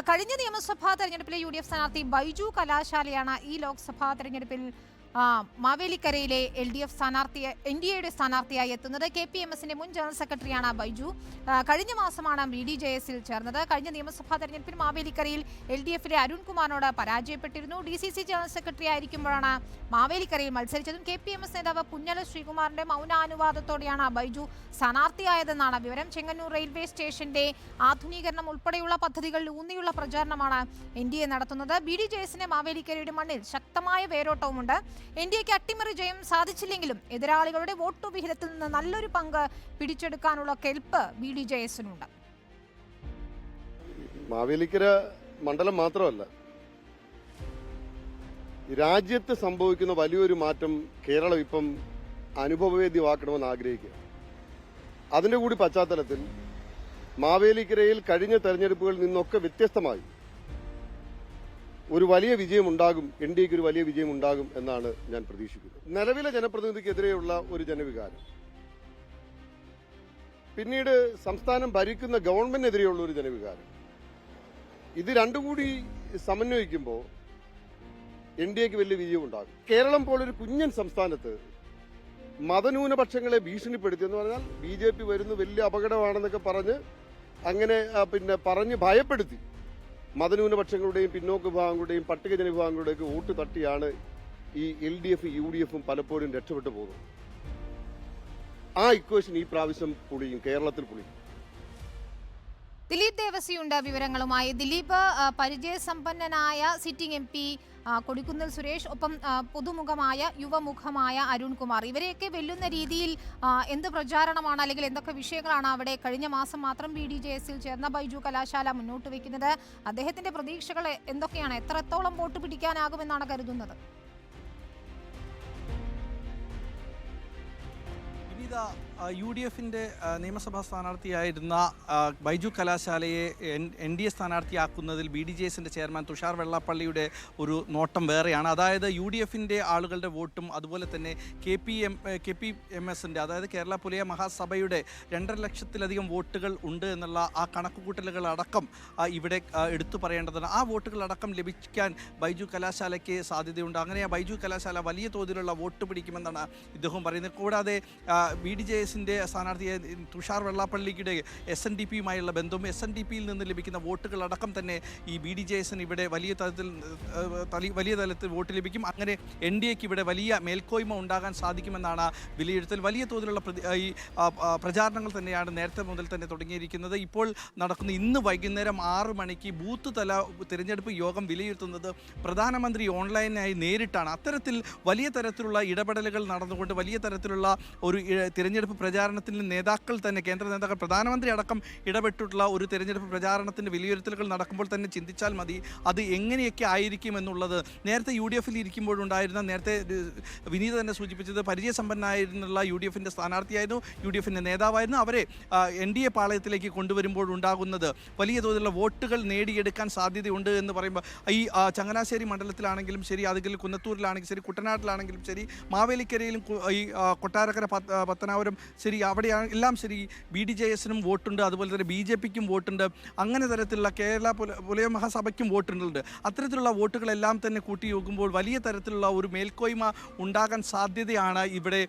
കഴിഞ്ഞ നിയമസഭാ തെരഞ്ഞെടുപ്പിലെ യു ഡി എഫ് സ്ഥാനാർത്ഥി ബൈജു കലാശാലയാണ് ഈ ലോക്സഭാ തെരഞ്ഞെടുപ്പിൽ മാവേലിക്കരയിലെ എൽ ഡി എഫ് സ്ഥാനാർത്ഥി എൻ ഡി എയുടെ സ്ഥാനാർത്ഥിയായി എത്തുന്നത് കെ പി എം എസിന്റെ മുൻ ജനറൽ സെക്രട്ടറിയാണ് ബൈജു. കഴിഞ്ഞ മാസമാണ് ബി ഡി ജെ എസിൽ ചേർന്നത്. കഴിഞ്ഞ നിയമസഭാ തെരഞ്ഞെടുപ്പിൽ മാവേലിക്കരയിൽ എൽ ഡി എഫിലെ അരുൺകുമാറിനോട് പരാജയപ്പെട്ടിരുന്നു. D C C general secretary ആയിരിക്കുമ്പോഴാണ് മാവേലിക്കരയിൽ മത്സരിച്ചതും. കെ പി എം എസ് നേതാവ് പുന്നല ശ്രീകുമാറിന്റെ മൗനാനുവാദത്തോടെയാണ് ബൈജു സ്ഥാനാർത്ഥിയായതെന്നാണ് വിവരം. ചെങ്ങന്നൂർ റെയിൽവേ സ്റ്റേഷന്റെ ആധുനീകരണം ഉൾപ്പെടെയുള്ള പദ്ധതികളിൽ ഊന്നിയുള്ള പ്രചാരണമാണ് എൻ ഡി എ നടത്തുന്നത്. ബി ഡി ജെ എസിന്റെ മാവേലിക്കരയുടെ മണ്ണിൽ ശക്തമായ വേരോട്ടവുമുണ്ട്. എൻ ഡി എക്ക് അട്ടിമറി ജയം സാധിച്ചില്ലെങ്കിലും എതിരാളികളുടെ വോട്ടു വിഹിതത്തിൽ നിന്ന് നല്ലൊരു പങ്ക് പിടിച്ചെടുക്കാനുള്ള കെൽപ്പ് ബി ഡി ജെ എസിനുണ്ട്. മാവേലിക്കര മണ്ഡലം മാത്രമല്ല രാജ്യത്ത് സംഭവിക്കുന്ന വലിയൊരു മാറ്റം കേരളം ഇപ്പം അനുഭവവേദ്യമാക്കണമെന്ന് ആഗ്രഹിക്കുക അതിന്റെ കൂടി പശ്ചാത്തലത്തിൽ മാവേലിക്കരയിൽ കഴിഞ്ഞ തെരഞ്ഞെടുപ്പുകളിൽ നിന്നൊക്കെ വ്യത്യസ്തമായി ഒരു വലിയ വിജയമുണ്ടാകും എൻ ഡി എക്ക് ഒരു വലിയ വിജയമുണ്ടാകും എന്നാണ് ഞാൻ പ്രതീക്ഷിക്കുന്നത്. നിലവിലെ ജനപ്രതിനിധിക്കെതിരെയുള്ള ഒരു ജനവികാരം. പിന്നീട് സംസ്ഥാനം ഭരിക്കുന്ന ഗവൺമെന്റിനെതിരെയുള്ള ഒരു ജനവികാരം. ഇത് രണ്ടും കൂടി സമന്വയിക്കുമ്പോൾ എൻ ഡി എക്ക് വലിയ വിജയമുണ്ടാകും. കേരളം പോലൊരു കുഞ്ഞൻ സംസ്ഥാനത്ത് മതന്യൂനപക്ഷങ്ങളെ ഭീഷണിപ്പെടുത്തി എന്ന് പറഞ്ഞാൽ ബി ജെ പി വരുന്നു വലിയ അപകടമാണെന്നൊക്കെ പറഞ്ഞ് അങ്ങനെ പിന്നെ പറഞ്ഞ് ഭയപ്പെടുത്തി. മതന്യൂനപക്ഷങ്ങളുടെയും പിന്നോക്ക വിഭാഗങ്ങളുടെയും പട്ടികജന വിഭാഗങ്ങളുടെയൊക്കെ വോട്ട് തട്ടിയാണ് ഈ L D F U D എഫും പലപ്പോഴും രക്ഷപ്പെട്ടു പോകുന്നത്. ആ ഇക്വേഷൻ ഈ പ്രാവശ്യം പുളിയും കേരളത്തിൽ പൊളിയും ദിലീപ് ദേവസിയുണ്ട് വിവരങ്ങളുമായി. Dileep പരിചയസമ്പന്നനായ sitting M P Kodikunnil Suresh ഒപ്പം പുതുമുഖമായ യുവമുഖമായ അരുൺകുമാർ. ഇവരെയൊക്കെ വെല്ലുന്ന രീതിയിൽ എന്ത് പ്രചാരണമാണ് അല്ലെങ്കിൽ എന്തൊക്കെ വിഷയങ്ങളാണ് അവിടെ കഴിഞ്ഞ മാസം മാത്രം ബി ഡി ജെ എസിൽ ചേർന്ന ബൈജു കലാശാല മുന്നോട്ട് വയ്ക്കുന്നത് അദ്ദേഹത്തിന്റെ പ്രതീക്ഷകൾ എന്തൊക്കെയാണ്? എത്രത്തോളം വോട്ട് പിടിക്കാനാകുമെന്നാണ് കരുതുന്നത്? വിനീത യു ഡി എഫിന്റെ നിയമസഭാ സ്ഥാനാർത്ഥിയായിരുന്ന ബൈജു കലാശാലയെ എൻ ഡി എ സ്ഥാനാർത്ഥിയാക്കുന്നതിൽ ബി ഡി ജെ എസിന്റെ ചെയർമാൻ തുഷാർ വെള്ളാപ്പള്ളിയുടെ ഒരു നോട്ടം വേറെയാണ്. അതായത് യു ഡി എഫിന്റെ ആളുകളുടെ വോട്ടും അതുപോലെ തന്നെ K P M K P M എസിന്റെ അതായത് കേരള പുലിയ മഹാസഭയുടെ രണ്ടര ലക്ഷത്തിലധികം വോട്ടുകൾ ഉണ്ട് എന്നുള്ള ആ കണക്കുകൂട്ടലുകൾ അടക്കം ഇവിടെ എടുത്തു പറയേണ്ടതാണ്. ആ വോട്ടുകൾ അടക്കം ലഭിക്കാൻ ബൈജു കലാശാലയ്ക്ക് സാധ്യതയുണ്ട്. അങ്ങനെ ആ ബൈജു കലാശാല വലിയ തോതിലുള്ള വോട്ട് പിടിക്കുമെന്നാണ് ഇദ്ദേഹം പറയുന്നത്. കൂടാതെ ബി ഡി ജെ എസിന്റെ സ്ഥാനാർത്ഥിയെ തുഷാർ വെള്ളാപ്പള്ളിയുടെ എസ് എൻ ഡി പിയുമായുള്ള ബന്ധവും എസ് എൻ ഡി പിയിൽ നിന്ന് ലഭിക്കുന്ന വോട്ടുകളടക്കം തന്നെ ഈ ബി ഡി ജെ ഇവിടെ വലിയ തലത്തിൽ വലിയ തലത്തിൽ വോട്ട് ലഭിക്കും. അങ്ങനെ എൻ ഡി എക്ക് ഇവിടെ വലിയ മേൽക്കോയ്മ ഉണ്ടാകാൻ സാധിക്കുമെന്നാണ് വിലയിരുത്തൽ. വലിയ തോതിലുള്ള ഈ പ്രചാരണങ്ങൾ തന്നെയാണ് നേരത്തെ മുതൽ തന്നെ തുടങ്ങിയിരിക്കുന്നത്. ഇപ്പോൾ നടക്കുന്ന ഇന്ന് വൈകുന്നേരം ആറ് മണിക്ക് ബൂത്ത് തല തിരഞ്ഞെടുപ്പ് യോഗം വിലയിരുത്തുന്നത് പ്രധാനമന്ത്രി ഓൺലൈനായി നേരിട്ടാണ്. അത്തരത്തിൽ വലിയ തരത്തിലുള്ള ഇടപെടലുകൾ നടന്നുകൊണ്ട് വലിയ തരത്തിലുള്ള ഒരു ഇ- തിരഞ്ഞെടുപ്പ് പ്രചാരണത്തിൽ നേതാക്കൾ തന്നെ കേന്ദ്ര നേതാക്കൾ പ്രധാനമന്ത്രി അടക്കം ഇടപെട്ടിട്ടുള്ള ഒരു തെരഞ്ഞെടുപ്പ് പ്രചാരണത്തിന്റെ വിലയിരുത്തലുകൾ നടക്കുമ്പോൾ തന്നെ ചിന്തിച്ചാൽ മതി അത് എങ്ങനെയൊക്കെ ആയിരിക്കും എന്നുള്ളത്. നേരത്തെ യു ഡി എഫിൽ ഇരിക്കുമ്പോഴുണ്ടായിരുന്ന നേരത്തെ വിനീത തന്നെ സൂചിപ്പിച്ചത് പരിചയസമ്പന്നായിരുന്നുള്ള യു ഡി എഫിന്റെ സ്ഥാനാർത്ഥിയായിരുന്നു യു ഡി എഫിന്റെ നേതാവായിരുന്നു. അവരെ എൻ ഡി എ പാളയത്തിലേക്ക് കൊണ്ടുവരുമ്പോൾ ഉണ്ടാകുന്നത് വലിയ തോതിലുള്ള വോട്ടുകൾ നേടിയെടുക്കാൻ സാധ്യതയുണ്ട് എന്ന് പറയുമ്പോൾ ഈ ചങ്ങനാശ്ശേരി മണ്ഡലത്തിലാണെങ്കിലും ശരി അതിൽ കുന്നത്തൂരിലാണെങ്കിലും ശരി കുട്ടനാട്ടിലാണെങ്കിലും ശരി മാവേലിക്കരയിലും ഈ കൊട്ടാരക്കര പത്തനാപുരം ശരി അവിടെ എല്ലാം ശരി. ബി ഡി ജെ എസിനും വോട്ടുണ്ട് അതുപോലെ തന്നെ ബി ജെ പിക്കും വോട്ടുണ്ട് അങ്ങനെ തരത്തിലുള്ള കേരള പുല- പുലയ മഹാസഭയ്ക്കും വോട്ടുണ്ട് അത്തരത്തിലുള്ള വോട്ടുകളെല്ലാം തന്നെ കൂട്ടി നോക്കുമ്പോൾ വലിയ തരത്തിലുള്ള ഒരു മേൽക്കോയ്മ ഉണ്ടാകാൻ സാധ്യതയാണ് ഇവിടെ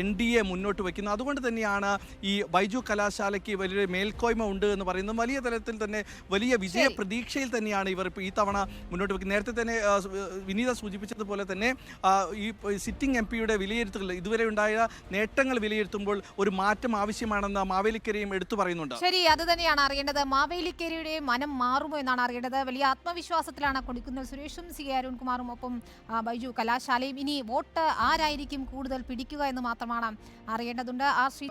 എൻ ഡി എ മുന്നോട്ട് വയ്ക്കുന്നത്. അതുകൊണ്ട് തന്നെയാണ് ഈ ബൈജു കലാശാലയ്ക്ക് വലിയ മേൽക്കോയ്മ ഉണ്ട് എന്ന് പറയുന്നത്. വലിയ തരത്തിൽ തന്നെ വലിയ വിജയ പ്രതീക്ഷയിൽ തന്നെയാണ് ഇവർ ഇപ്പോൾ ഈ തവണ മുന്നോട്ട് വയ്ക്കുന്നത്. നേരത്തെ തന്നെ വിനീത സൂചിപ്പിച്ചതുപോലെ തന്നെ ഈ സിറ്റിംഗ് എം പിയുടെ വിലയിരുത്തൽ ഇതുവരെ ഉണ്ടായ നേട്ടങ്ങൾ വിലയിരുത്തുമ്പോൾ ഒരു മാറ്റം ആവശ്യമാണെന്ന് മാവേലിക്കരയും എടുത്തു പറയുന്നുണ്ട്. ശരി അത് തന്നെയാണ് അറിയേണ്ടത്. മാവേലിക്കരയുടെ മനം മാറുമോ എന്നാണ് അറിയേണ്ടത്. വലിയ ആത്മവിശ്വാസത്തിലാണ് കൊടുക്കുന്നത് സുരേഷും സി അരുൺകുമാറും ഒപ്പം ബൈജു കലാശാലയും. ഇനി വോട്ട് ആരായിരിക്കും കൂടുതൽ പിടിക്കുക എന്ന് മാത്രമാണ് അറിയേണ്ടതുണ്ട്. ആ ശ്രീ